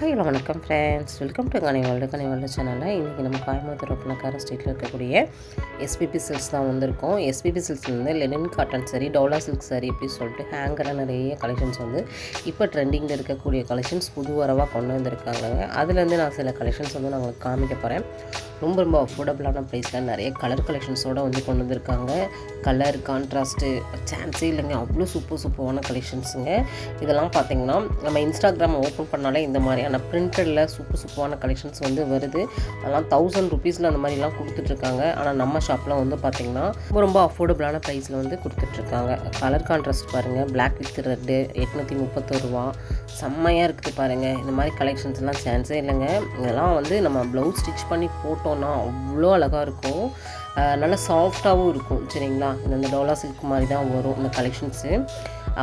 Hi hello வணக்கம் friends welcome to Kani world Kani world சேனலில் இன்றைக்கி நம்ம கோயம்புத்தூர் ஒப்பனக்கார ஸ்ட்ரீட்டில் இருக்கக்கூடிய எஸ்பிபி சில்க்ஸ் தான் வந்திருக்கோம். எஸ்பிபி சில்க்ஸ்லேருந்து லெனின் காட்டன் சரி டோலா சில்க் சரி இப்படி சொல்லிட்டு ஹேங்கராக நிறைய கலெக்ஷன்ஸ் வந்து இப்போ ட்ரெண்டிங்கில் இருக்கக்கூடிய கலெக்ஷன்ஸ் புது வரவாக கொண்டு வந்திருக்காங்க. அதுலேருந்து நான் சில கலெக்ஷன்ஸ் வந்து நான் உங்களுக்கு காமிக்க போகிறேன் ரொம்ப ரொம்ப அஃபோர்டபுளான ப்ரைஸில் நிறைய கலர் கலெக்ஷன்ஸோடு வந்து கொண்டு வந்திருக்காங்க. கலர் கான்ட்ராஸ்ட்டு சான்ஸே இல்லைங்க. அவ்வளோ சூப்பர் சூப்பரான கலெக்ஷன்ஸுங்க இதெல்லாம் பார்த்திங்கன்னா நம்ம இன்ஸ்டாகிராம் ஓப்பன் பண்ணாலே இந்த மாதிரியான பிரிண்டடில் சூப்பர் சூப்பரான கலெக்ஷன்ஸ் வந்து வருது. அதெல்லாம் தௌசண்ட் ருபீஸில் அந்த மாதிரிலாம் கொடுத்துட்ருக்காங்க. ஆனால் நம்ம ஷாப்பில் வந்து பார்த்திங்கன்னா ரொம்ப ரொம்ப அஃபோர்டபுளான ப்ரைஸில் வந்து கொடுத்துட்ருக்காங்க. கலர் கான்ட்ராஸ்ட் பாருங்கள் பிளாக் வித் ரெட்டு எட்நூற்றி முப்பத்தொரு ரூபா. செம்மையாக இருக்குது பாருங்கள் இந்த மாதிரி கலெக்ஷன்ஸ்லாம் சான்ஸே இல்லைங்க. இதெல்லாம் வந்து நம்ம ப்ளவுஸ் ஸ்டிச் பண்ணி போட்டோன்னா அவ்வளோ அழகாக இருக்கும். நல்லா சாஃப்டாகவும் இருக்கும். சரிங்களா? இந்த டோலா சில்க் மாதிரி தான் வரும் இந்த கலெக்ஷன்ஸு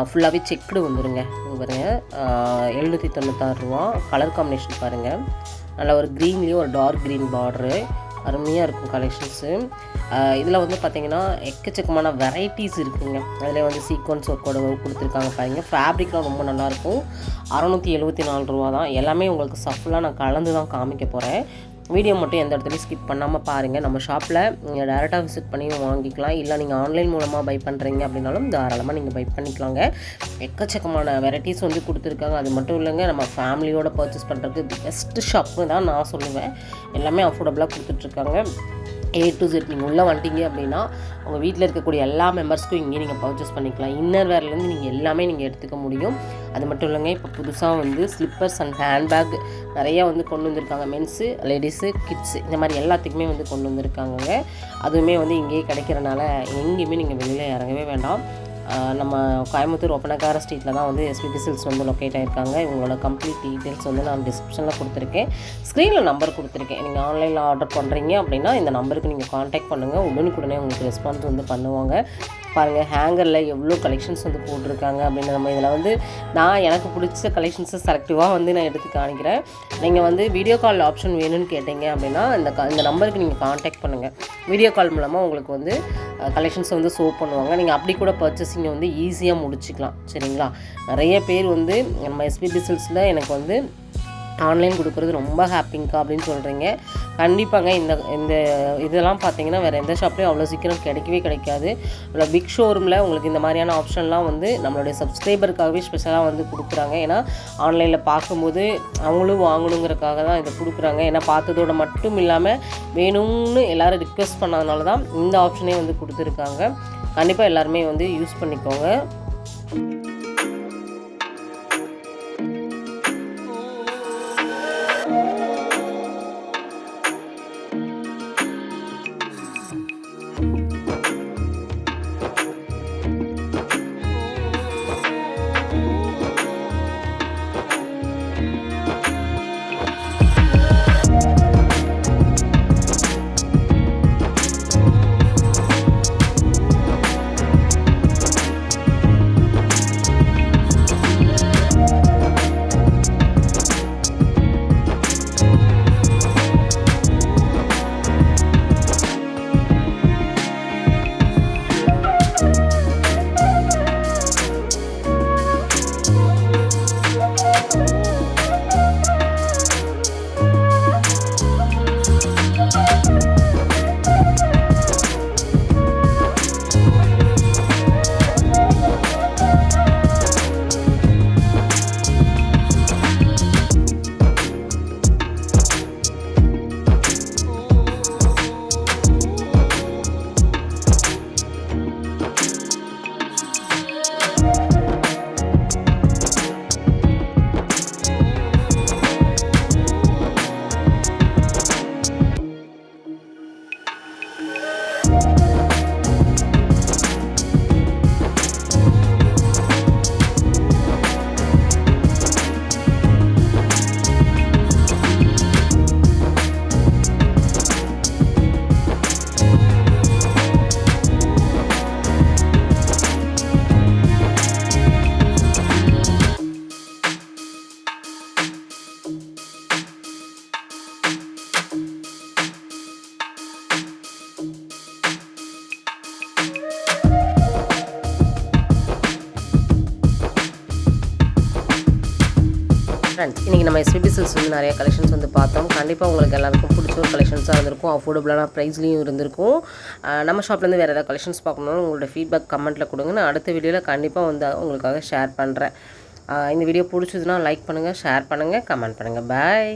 ஃபுல்லாகவே செக்குடு வந்துருங்க. பாருங்கள் பாருங்க. எழுநூற்றி தொண்ணூத்தாறு ரூபா. கலர் காம்பினேஷன் பாருங்கள் நல்லா ஒரு க்ரீன்லேயும் ஒரு டார்க் க்ரீன் பார்டரு அருமையாக இருக்கும் கலெக்ஷன்ஸு இதில் வந்து பார்த்திங்கன்னா எக்கச்சக்கமான வெரைட்டிஸ் இருக்குதுங்க அதில் வந்து சீக்வன்ஸ் ஒர்க்கோட கொடுத்துருக்காங்க பாருங்க. ஃபேப்ரிக்லாம் ரொம்ப நல்லாயிருக்கும் அறநூற்றி எழுபத்தி நாலு ரூபா தான். எல்லாமே உங்களுக்கு சஃபுல்லாக நான் கலந்து தான் காமிக்க போகிறேன் வீடியோ மட்டும் எந்த இடத்துலையும் ஸ்கிப் பண்ணாமல் பாருங்கள் நம்ம ஷாப்பில் நீங்கள் டேரெக்டாக விசிட் பண்ணியும் வாங்கிக்கலாம். இல்லை நீங்கள் ஆன்லைன் மூலமாக பை பண்ணுறீங்க அப்படின்னாலும் தாராளமாக நீங்கள் பை பண்ணிக்கலாங்க. எக்கச்சக்கமான வெரைட்டிஸ் வந்து கொடுத்துருக்காங்க. அது மட்டும் இல்லைங்க நம்ம ஃபேமிலியோட பர்ச்சேஸ் பண்ணுறதுக்கு பெஸ்ட்டு ஷாப்பு தான் நான் சொல்லுவேன். எல்லாமே அஃபோர்டபுளாக கொடுத்துட்ருக்காங்க ஏ டு ஜெட் நீங்கள் உள்ளே வந்துட்டீங்க அப்படின்னா உங்கள் வீட்டில் இருக்கக்கூடிய எல்லா மெம்பர்ஸ்க்கும் இங்கே நீங்கள் பர்ச்சேஸ் பண்ணிக்கலாம். இன்னர் வேர்லேருந்து நீங்கள் எல்லாமே நீங்கள் எடுத்துக்க முடியும். அது மட்டும் இல்லைங்க இப்போ புதுசாக வந்து ஸ்லிப்பர்ஸ் அண்ட் ஹேண்ட்பேக் நிறையா வந்து கொண்டு வந்திருக்காங்க. மென்ஸு லேடிஸு கிட்ஸு இந்த மாதிரி எல்லாத்துக்குமே வந்து கொண்டு வந்திருக்காங்க அதுவுமே வந்து இங்கேயே கிடைக்கிறனால எங்கேயுமே நீங்கள் வெளியில் இறங்கவே வேண்டாம். நம்ம கோயம்புத்தூர் ஒப்பனக்கார ஸ்ட்ரீட்டில் தான் வந்து எஸ்பிபி சில்ஸ் வந்து லொக்கேட் ஆகிருக்காங்க இவங்களோட கம்ப்ளீட் டீட்டெயில்ஸ் வந்து நான் டிஸ்கிரிப்ஷனில் கொடுத்துருக்கேன். ஸ்க்ரீனில் நம்பர் கொடுத்துருக்கேன். நீங்கள் ஆன்லைனில் ஆர்டர் பண்ணுறீங்க அப்படின்னா இந்த நம்பருக்கு நீங்கள் காண்டாக்ட் பண்ணுங்கள் உடனுக்குடனே உங்களுக்கு ரெஸ்பான்ஸ் வந்து பண்ணுவாங்க. பாருங்கள் ஹேங்கரில் எவ்வளோ கலெக்ஷன்ஸ் வந்து போட்டிருக்காங்க அப்படின்னு நம்ம இதில் வந்து நான் எனக்கு பிடிச்ச கலெக்ஷன்ஸை செலக்டிவாக வந்து நான் எடுத்து காணிக்கிறேன் நீங்கள் வந்து வீடியோ கால் ஆப்ஷன் வேணும்னு கேட்டீங்க அப்படின்னா இந்த க- இந்த நம்பருக்கு நீங்கள் காண்டாக்ட் பண்ணுங்கள் வீடியோ கால் மூலமாக உங்களுக்கு வந்து கலெக்ஷன்ஸ் வந்து ஷோ பண்ணுவாங்க. நீங்கள் அப்படி கூட பர்ச்சேசிங்கை வந்து ஈஸியாக முடிச்சுக்கலாம். சரிங்களா? நிறைய பேர் வந்து நம்ம எஸ்பிபி சில்ஸில் எனக்கு வந்து ஆன்லைன் கொடுக்குறது ரொம்ப ஹாப்பிங்க்கா அப்படின்னு சொல்கிறீங்க கண்டிப்பாங்க இந்த இந்த இதெல்லாம் பார்த்தீங்கன்னா வேறு எந்த ஷாப்லேயும் அவ்வளோ சீக்கிரம் கிடைக்கவே கிடைக்காது. இல்லை பிக் ஷோரூமில் உங்களுக்கு இந்த மாதிரியான ஆப்ஷன்லாம் வந்து நம்மளுடைய சப்ஸ்கிரைபருக்காகவே ஸ்பெஷலாக வந்து கொடுக்குறாங்க. ஏன்னா ஆன்லைனில் பார்க்கும்போது அவங்களும் வாங்கணுங்கிறதுக்காக தான் இதை கொடுக்குறாங்க. ஏன்னா பார்த்ததோட மட்டும் இல்லாமல் வேணும்னு எல்லோரும் ரிக்வெஸ்ட் பண்ணதுனால தான் இந்த ஆப்ஷனே வந்து கொடுத்துருக்காங்க. கண்டிப்பாக எல்லாருமே வந்து யூஸ் பண்ணிக்கோங்க. ஃப்ரெண்ட்ஸ் இன்றைக்கி நம்ம எஸ்பிபி சில்ஸ் வந்து நிறைய கலெக்ஷன்ஸ் வந்து பார்த்தோம். கண்டிப்பாக உங்களுக்கு எல்லாருக்கும் பிடிச்ச ஒரு கலெக்ஷன்ஸாக இருந்திருக்கும். அஃபோர்டபுளான ப்ரைஸ்லேயும் இருந்திருக்கும். நம்ம ஷாப்லேருந்து வேறு ஏதாவது கலெக்ஷன்ஸ் பார்க்கணும்னு உங்களோட ஃபீட்பேக் கமெண்ட்டில் கொடுங்க. நான் அடுத்த வீடியோவில் கண்டிப்பாக வந்து உங்களுக்காக ஷேர் பண்ணுறேன் இந்த வீடியோ பிடிச்சதுன்னா லைக் பண்ணுங்கள் ஷேர் பண்ணுங்கள் கமெண்ட் பண்ணுங்கள் பாய்